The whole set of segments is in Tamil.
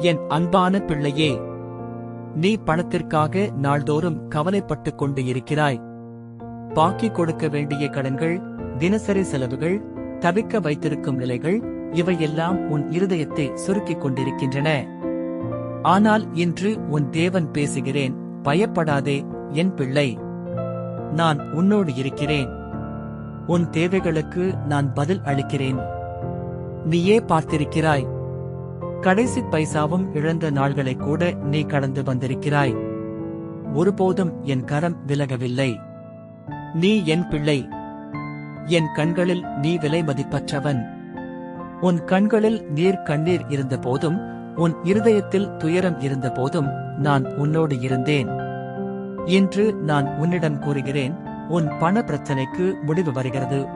என் அன்பான பிள்ளையே நீ பணத்திற்காக நாள்தோறும் கவலைப்பட்டுக் கொண்டு இருக்கிறாய். பாக்கி கொடுக்க வேண்டிய கடன்கள் தினசரி செலவுகள் தவிக்க வைத்திருக்கும் நிலைகள் இவையெல்லாம் உன் இருதயத்தை சுருக்கிக் கொண்டிருக்கின்றன. ஆனால் இன்று உன் தேவன் பேசுகிறேன் பயப்படாதே என் பிள்ளை. நான் உன்னோடு இருக்கிறேன். உன் தேவைகளுக்கு நான் பதில் அளிக்கிறேன். நீயே பார்த்திருக்கிறாய் கடைசி பைசாவும் இழந்த நாள்களை கூட நீ கடந்து வந்திருக்கிறாய். ஒருபோதும் என் கரம் விலகவில்லை. நீ என் பிள்ளை. என் கண்களில் நீ விலை மதிப்பற்றவன். உன் கண்களில் நீர் கண்ணீர் இருந்த போதும் உன் இருதயத்தில் துயரம் இருந்த போதும் நான் உன்னோடு இருந்தேன். இன்று நான் உன்னிடம் கூறுகிறேன் உன் பண பிரச்சனைக்கு முடிவு வருகிறது.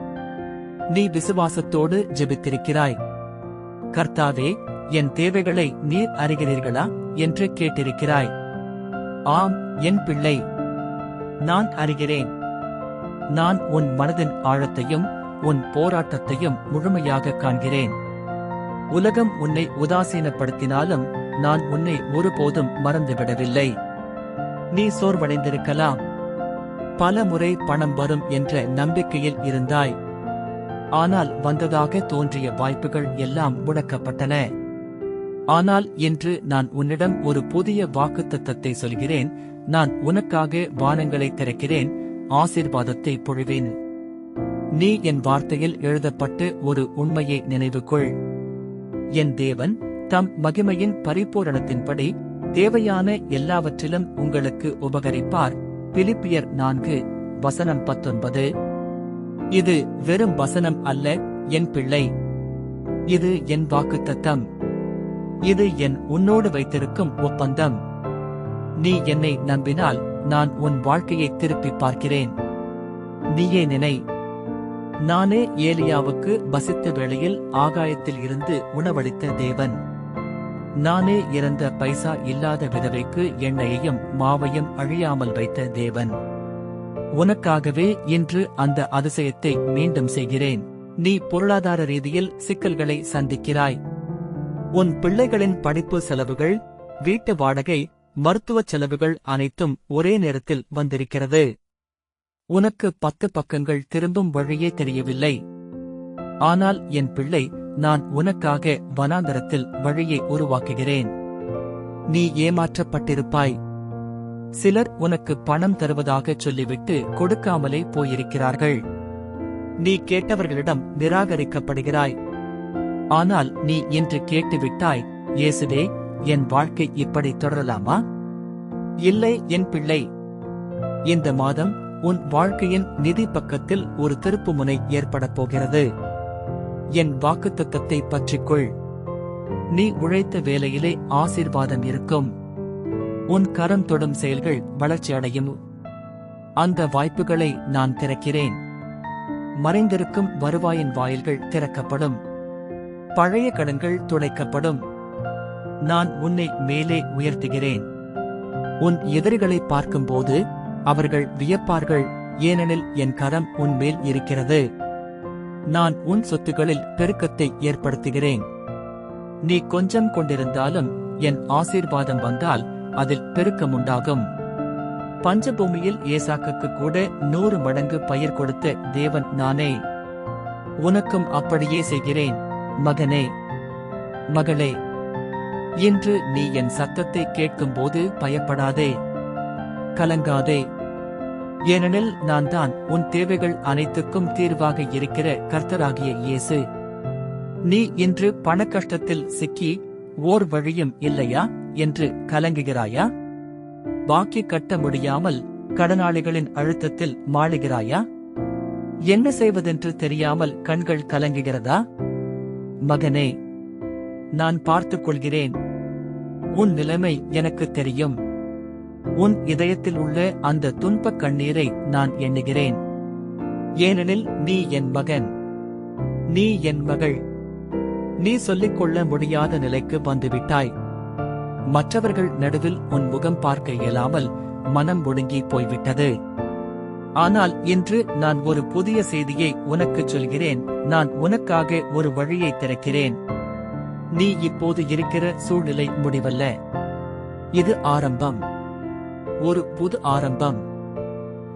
நீ விசுவாசத்தோடு ஜெபித்திருக்கிறாய். கர்த்தாவே என் தேவைகளை நீர் அறிகிறீர்களா என்று கேட்டிருக்கிறாய். ஆம் என் பிள்ளை. நான் அறிகிறேன். நான் உன் மனதின் ஆழத்தையும் உன் போராட்டத்தையும் முழுமையாக காண்கிறேன். உலகம் உன்னை உதாசீனப்படுத்தினாலும் நான் உன்னை ஒருபோதும் மறந்துவிடவில்லை. நீ சோர்வடைந்திருக்கலாம். பல முறை பணம் வரும் என்ற நம்பிக்கையில் இருந்தாய். ஆனால் வந்ததாக தோன்றிய வாய்ப்புகள் எல்லாம் முடக்கப்பட்டன. ஆனால் இன்று நான் உன்னிடம் ஒரு புதிய வாக்குத்தத்தத்தை சொல்கிறேன். நான் உனக்காக வானங்களை திறக்கிறேன். ஆசிர்வாதத்தை பொழிவேன். நீ என் வார்த்தையில் எழுதப்பட்டு ஒரு உண்மையை நினைவுகொள். என் தேவன் தம் மகிமையின் பரிபூரணத்தின்படி தேவையான எல்லாவற்றிலும் உங்களுக்கு உபகரிப்பார். பிலிப்பியர் நான்கு வசனம் பத்தொன்பது. இது வெறும் வசனம் அல்ல என் பிள்ளை. இது என் வாக்குத்தத்தம். இது என் உன்னோடு வைத்திருக்கும் ஒப்பந்தம். நீ என்னை நம்பினால் நான் உன் வாழ்க்கையை திருப்பி பார்க்கிறேன். நீயே நினை. நானே ஏலியாவுக்கு வசித்த வேளையில் ஆகாயத்தில் இருந்து உணவளித்த தேவன். நானே இறந்த பைசா இல்லாத விதவைக்கு எண்ணெயையும் மாவையும் அழியாமல் வைத்த தேவன். உனக்காகவே இன்று அந்த அதிசயத்தை மீண்டும் செய்கிறேன். நீ பொருளாதார ரீதியில் சிக்கல்களை சந்திக்கிறாய். உன் பிள்ளைகளின் படிப்பு செலவுகள் வீட்டு வாடகை மருத்துவச் செலவுகள் அனைத்தும் ஒரே நேரத்தில் வந்திருக்கிறது. உனக்கு பத்து பக்கங்கள் திரும்பும் வழியே தெரியவில்லை. ஆனால் என் பிள்ளை நான் உனக்காக வனாந்தரத்தில் வழியை உருவாக்குகிறேன். நீ ஏமாற்றப்பட்டிருப்பாய். சிலர் உனக்கு பணம் தருவதாக சொல்லிவிட்டு கொடுக்காமலே போயிருக்கிறார்கள். நீ கேட்டவர்களிடம் நிராகரிக்கப்படுகிறாய். ஆனால் நீ இன்று கேட்டுவிட்டாய் இயேசுவே என் வாழ்க்கை இப்படி தொடரலாமா? இல்லை என் பிள்ளை. இந்த மாதம் உன் வாழ்க்கையின் நிதி பக்கத்தில் ஒரு திருப்புமுனை ஏற்படப் போகிறது. என் வாக்குத்தத்தத்தை பற்றிக்கொள். நீ உழைத்த வேலையிலே ஆசீர்வாதம் இருக்கும். உன் கரம் தொடும் செயல்கள் வளர்ச்சி அடையும். அந்த வாய்ப்புகளை நான் திறக்கிறேன். மறைந்திருக்கும் வருவாயின் வாயில்கள் திறக்கப்படும். பழைய கடன்கள் துடைக்கப்படும். நான் உன்னை மேலே உயர்த்துகிறேன். உன் எதிரிகளை பார்க்கும்போது அவர்கள் வியப்பார்கள் ஏனெனில் என் கரம் உன் மேல் இருக்கிறது. நான் உன் சொத்துகளில் பெருக்கத்தை ஏற்படுத்துகிறேன். நீ கொஞ்சம் கொண்டிருந்தாலும் என் ஆசீர்வாதம் வந்தால் அதில் பெருக்கமுண்டாகும் பஞ்சபூமியில் ஏசாக்குக்கு கூட நூறு மடங்கு பயிர் கொடுத்த தேவன் நானே. உனக்கும் அப்படியே செய்கிறேன். மகனே மகளே இன்று நீ என் சத்தத்தை கேட்கும்போது பயப்படாதே கலங்காதே. ஏனெனில் நான் தான் உன் தேவைகள் அனைத்துக்கும் தீர்வாக இருக்கிற கர்த்தராகிய இயேசு. நீ இன்று பணக்கஷ்டத்தில் சிக்கி ஓர் வழியும் இல்லையா என்று கலங்குகிறாயா? பாக்கி கட்ட முடியாமல் கடனாளிகளின் அழுத்தத்தில் மாளுகிறாயா? என்ன செய்வதென்று தெரியாமல் கண்கள் கலங்குகிறதா? மகனே நான் பார்த்துக் கொள்கிறேன் உன் நிலைமை எனக்கு தெரியும். உன் இதயத்தில் உள்ள அந்த துன்பக் கண்ணீரை நான் எண்ணுகிறேன். ஏனெனில் நீ என் மகன். நீ என் மகள். நீ சொல்லிக் கொள்ள முடியாத நிலைக்கு வந்துவிட்டாய். மற்றவர்கள் நடுவில் உன் முகம் பார்க்க இயலாமல் மனம் ஒடுங்கி போய்விட்டது. ஆனால் இன்று நான் ஒரு புதிய செய்தியை உனக்கு சொல்கிறேன். நான் உனக்காக ஒரு வழியை திறக்கிறேன். நீ இப்போது இருக்கிற சூழ்நிலை முடிவல்ல. இது ஆரம்பம். ஒரு புது ஆரம்பம்.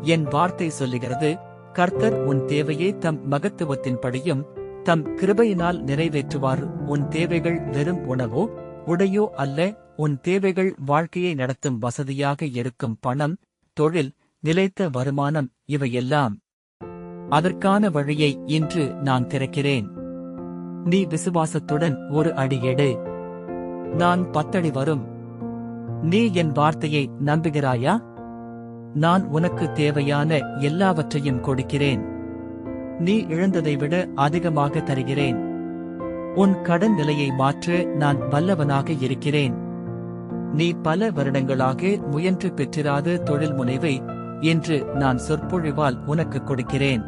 என் வார்த்தை சொல்லுகிறது கர்த்தர் உன் தேவையை தம் மகத்துவத்தின்படியும் தம் கிருபையினால் நிறைவேற்றுவார். உன் தேவைகள் வெறும் உணவோ உடையோ அல்ல. உன் தேவைகள் வாழ்க்கையை நடத்தும் வசதியாக இருக்கும் பணம் தொழில் நிலைத்த வருமானம் இவையெல்லாம். அதற்கான வழியை இன்று நான் திறக்கிறேன். நீ விசுவாசத்துடன் ஒரு அடி எடு. நான் பத்தடி வரும். நீ என் வார்த்தையை நம்புகிறாயா? நான் உனக்கு தேவையான எல்லாவற்றையும் கொடுக்கிறேன். நீ இழந்ததை விட அதிகமாக தருகிறேன். உன் கடன் நிலையை மாற்ற நான் வல்லவனாக இருக்கிறேன். நீ பல வருடங்களாக முயன்று பெற்றிராத தொழில் முனைவை இன்று நான் சொற்பொழிவால் உனக்கு கொடுக்கிறேன்.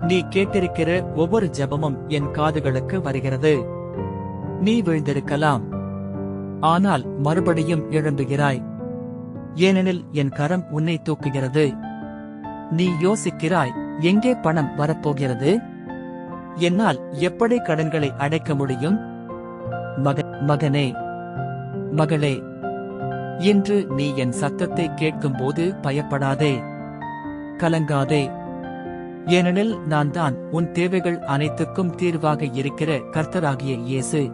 நீ கேட்டிருக்கிற ஒவ்வொரு ஜெபமும் என் காதுகளுக்கு வருகிறது. நீ விழுந்திருக்கலாம். ஆனால் மறுபடியும் எழும்புகிறாய். ஏனெனில் என் கரம் உன்னை தூக்குகிறது. நீ யோசிக்கிறாய் எங்கே பணம் வரப்போகிறது? என்னால் எப்படி கடன்களை அடைக்க முடியும்? மகனே மகளே இன்று நீ என் சத்தத்தை கேட்கும்போது பயப்படாதே. கலங்காதே. ஏனெனில் நான் தான் உன் தேவைகள் அனைத்துக்கும் தீர்வாக இருக்கிற கர்த்தராகிய இயேசு.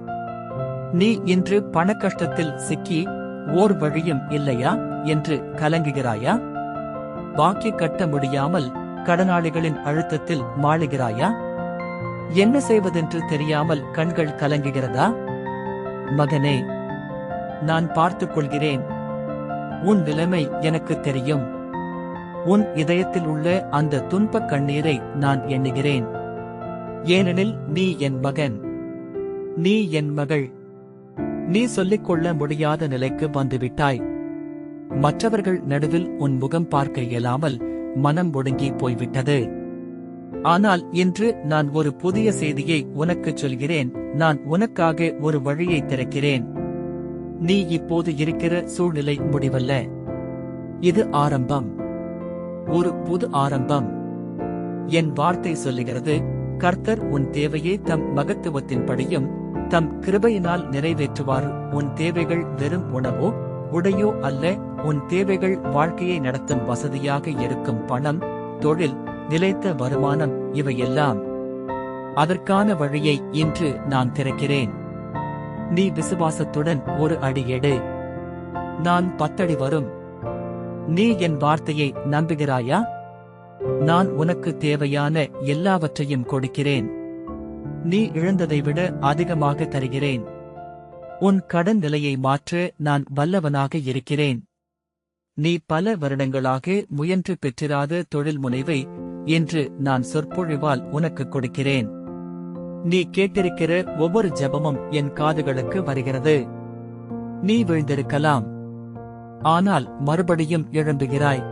நீ இன்று பணக்கஷ்டத்தில் சிக்கி ஓர் வழியும் இல்லையா? என்று கலங்குகிறாயா? பாக்கி கட்ட முடியாமல் கடனாளிகளின் அழுத்தத்தில் மாளுகிறாயா? என்ன செய்வதென்று தெரியாமல் கண்கள் கலங்குகிறதா? மகனே நான் பார்த்துக் கொள்கிறேன் உன் நிலைமை எனக்கு தெரியும். உன் இதயத்தில் உள்ள அந்த துன்பக் கண்ணீரை நான் எண்ணுகிறேன். ஏனெனில் நீ என் மகன். நீ என் மகள். நீ சொல்லிக்கொள்ள முடியாத நிலைக்கு வந்துவிட்டாய். மற்றவர்கள் நடுவில் உன் முகம் பார்க்க இயலாமல் மனம் ஒடுங்கி போய்விட்டது. ஆனால் இன்று நான் ஒரு புதிய செய்தியை உனக்குச் சொல்கிறேன். நான் உனக்காக ஒரு வழியை திறக்கிறேன். நீ இப்போது இருக்கிற சூழ்நிலை முடிவல்ல. இது ஆரம்பம். ஒரு புது ஆரம்பம். என் வார்த்தை சொல்லுகிறது கர்த்தர் உன் தேவையை தம் மகத்துவத்தின்படியும் தம் கிருபையினால் நிறைவேற்றுவார். உன் தேவைகள் வெறும் உணவோ உடையோ அல்ல. உன் தேவைகள் வாழ்க்கையை நடத்தும் வசதியாக இருக்கும் பணம் தொழில் நிலைத்த வருமானம் இவையெல்லாம். அதற்கான வழியை இன்று நான் திறக்கிறேன். நீ விசுவாசத்துடன் ஒரு அடி எடு. நான் பத்தடி வரும். நீ என் வார்த்தையை நம்புகிறாயா? நான் உனக்கு தேவையான எல்லாவற்றையும் கொடுக்கிறேன். நீ இழந்ததை விட அதிகமாக தருகிறேன். உன் கடன் நிலையை மாற்ற நான் வல்லவனாக இருக்கிறேன். நீ பல வருடங்களாக முயன்று பெற்றிராத தொழில் முனைவை என்று நான் சொற்பொழிவால் உனக்கு கொடுக்கிறேன். நீ கேட்டிருக்கிற ஒவ்வொரு ஜெபமும் என் காதுகளுக்கு வருகிறது. நீ விழுந்திருக்கலாம். ஆனால் மறுபடியும் எழும்புகிறாய்.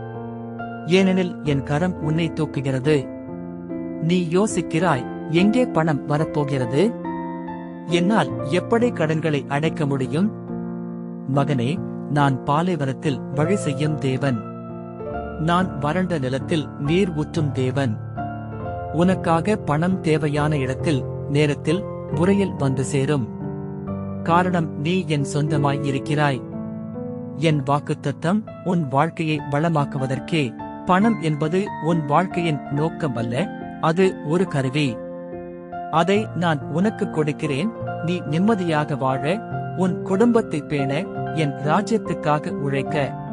ஏனெனில் என் கரம் உன்னை தூக்குகிறது. நீ யோசிக்கிறாய் எங்கே பணம் வரப்போகிறது? என்னால் எப்படி கடன்களை அடைக்க முடியும்? மகனே நான் பாலைவனத்தில் வழி செய்யும் தேவன். நான் வறண்ட நிலத்தில் நீர் ஊற்றும் தேவன். உனக்காக பணம் தேவையான இடத்தில் நேரத்தில் முறையில் வந்து சேரும். காரணம் நீ என் சொந்தமாய் இருக்கிறாய். என் வாக்குத்தத்தம் உன் வாழ்க்கையை வளமாக்குவதற்கே. பணம் என்பது உன் வாழ்க்கையின் நோக்கம் அல்ல அது ஒரு கருவி. அதை நான் உனக்கு கொடுக்கிறேன் நீ நிம்மதியாக வாழ உன் குடும்பத்தை பேண என் ராஜ்யத்துக்காக உழைக்க.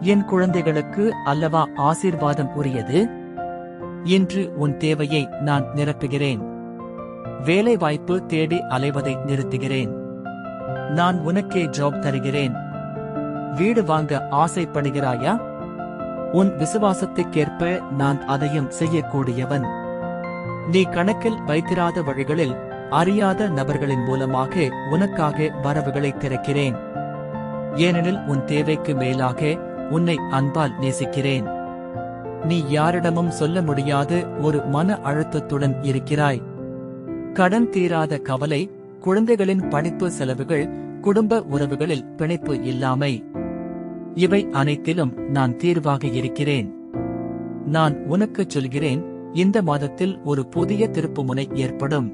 என் குழந்தைகளுக்கு அல்லவா ஆசீர்வாதம் உரியது? இன்று உன் தேவையை நான் நிரப்புகிறேன். வேலைவாய்ப்பு தேடி அலைவதை நிறுத்துகிறேன். நான் உனக்கே ஜாப் தருகிறேன். வீடு வாங்க ஆசைப்படுகிறாயா? உன் விசுவாசத்துக்கேற்ப நான் அதையும் செய்யக்கூடியவன். நீ கணக்கில் வைத்திராத வழிகளில் அறியாத நபர்களின் மூலமாக உனக்காக வரவுகளை திறக்கிறேன். ஏனெனில் உன் தேவைக்கு மேலாக உன்னை அன்பால் நேசிக்கிறேன். நீ யாரிடமும் சொல்ல முடியாத ஒரு மன அழுத்தத்துடன் இருக்கிறாய். கடன் தீராத கவலை குழந்தைகளின் படிப்பு செலவுகள் குடும்ப உறவுகளில் பிணைப்பு இல்லாமை. இவை அனைத்திலும் நான் தீர்வாக இருக்கிறேன். நான் உனக்குச் சொல்கிறேன் இந்த மாதத்தில் ஒரு புதிய திருப்புமுனை ஏற்படும்.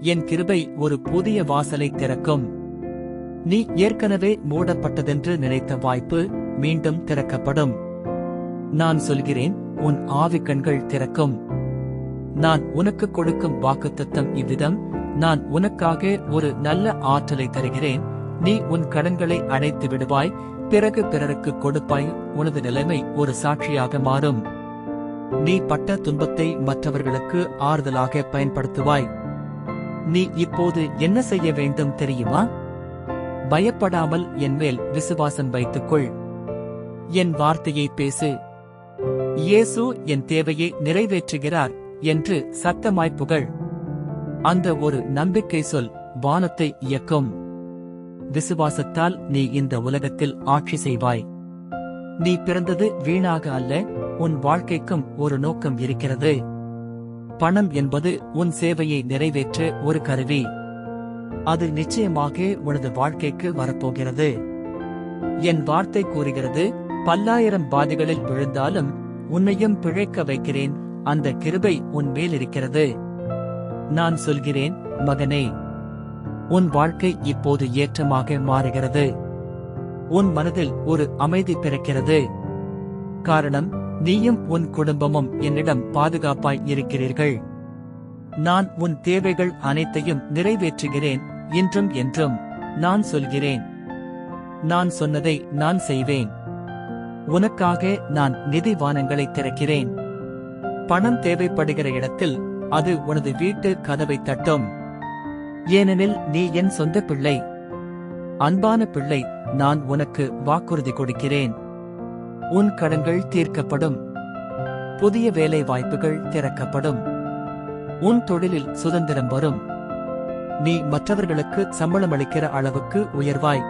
என் கிருபை ஒரு புதிய வாசலை திறக்கும். நீ ஏற்கனவே மூடப்பட்டதென்று நினைத்த வாய்ப்பு மீண்டும் திறக்கப்படும். நான் சொல்கிறேன் உன் ஆவிக்கண்கள் திறக்கும். நான் உனக்கு கொடுக்கும் வாக்குத்தத்தம் இவ்விதம். நான் உனக்காக ஒரு நல்ல ஆற்றலை தருகிறேன். நீ உன் கடன்களை அடைத்து விடுவாய். பிறகு பிறருக்கு கொடுப்பாய். உனது நிலைமை ஒரு சாட்சியாக மாறும். நீ பட்ட துன்பத்தை மற்றவர்களுக்கு ஆறுதலாக பயன்படுத்துவாய். நீ இப்போது என்ன செய்ய வேண்டும் தெரியுமா? பயப்படாமல் என் மேல் விசுவாசம் வைத்துக்கொள். என் வார்த்தையை பேசு. இயேசு என் தேவையை நிறைவேற்றுகிறார். என்று சத்தமாய் புகழ். அந்த ஒரு நம்பிக்கை சொல் வானத்தை இயக்கும். விசுவாசத்தால் நீ இந்த உலகத்தில் ஆட்சி செய்வாய். நீ பிறந்தது வீணாக அல்ல உன் வாழ்க்கைக்கும் ஒரு நோக்கம் இருக்கிறது. பணம் என்பது உன் சேவையை நிறைவேற்ற ஒரு கருவி. அது நிச்சயமாக உனது வாழ்க்கைக்கு வரப்போகிறது. என் வார்த்தை கூறுகிறது பல்லாயிரம் பாதைகளில் விழுந்தாலும் உன்னையும் பிழைக்க வைக்கிறேன் அந்த கிருபை உன் மேல் இருக்கிறது நான் சொல்கிறேன் மகனே உன் வாழ்க்கை இப்போது ஏற்றமாக மாறுகிறது. உன் மனதில் ஒரு அமைதி பிறக்கிறது. காரணம் நீயும் உன் குடும்பமும் என்னிடம் பாதுகாப்பாய் இருக்கிறீர்கள். நான் உன் தேவைகள் அனைத்தையும் நிறைவேற்றுகிறேன் இன்றும் என்றும் நான் சொல்கிறேன். நான் சொன்னதை நான் செய்வேன். உனக்காக நான் நிதி வானங்களை திறக்கிறேன். பணம் தேவைப்படுகிற இடத்தில் அது உனது வீட்டு கதவை தட்டும். ஏனெனில் நீ என் சொந்த பிள்ளை. அன்பான பிள்ளை நான் உனக்கு வாக்குறுதி கொடுக்கிறேன். உன் கடன்கள் தீர்க்கப்படும். புதிய வேலை வாய்ப்புகள் திறக்கப்படும். உன் தொழிலில் சுதந்திரம் வரும். நீ மற்றவர்களுக்கு சம்பளம் அளிக்கிற அளவுக்கு உயர்வாய்.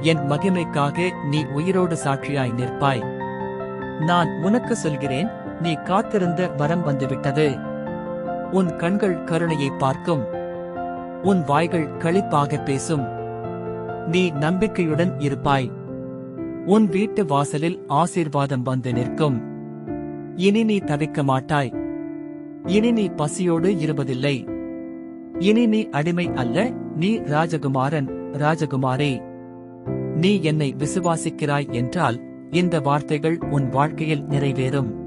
என் மகிமைக்காக நீ உயிரோடு சாட்சியாய் நிற்பாய். நான் உனக்கு சொல்கிறேன் நீ காத்திருந்த வரம் வந்துவிட்டது. உன் கண்கள் கருணையை பார்க்கும். உன் வாய்கள் களிப்பாக பேசும். நீ நம்பிக்கையுடன் இருப்பாய். உன் வீட்டு வாசலில் ஆசீர்வாதம் வந்து நிற்கும். இனி நீ தவிக்க மாட்டாய். இனி நீ பசியோடு இருப்பதில்லை. இனி நீ அடிமை அல்ல. நீ ராஜகுமாரன் ராஜகுமாரே. நீ என்னை விசுவாசிக்கிறாய் என்றால் இந்த வார்த்தைகள் உன் வாழ்க்கையில் நிறைவேறும்.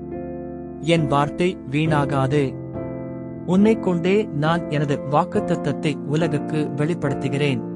என் வார்த்தை வீணாகாது. உன்னைக் கொண்டே நான் எனது வாக்குத்தத்தத்தை உலகுக்கு வெளிப்படுத்துகிறேன்.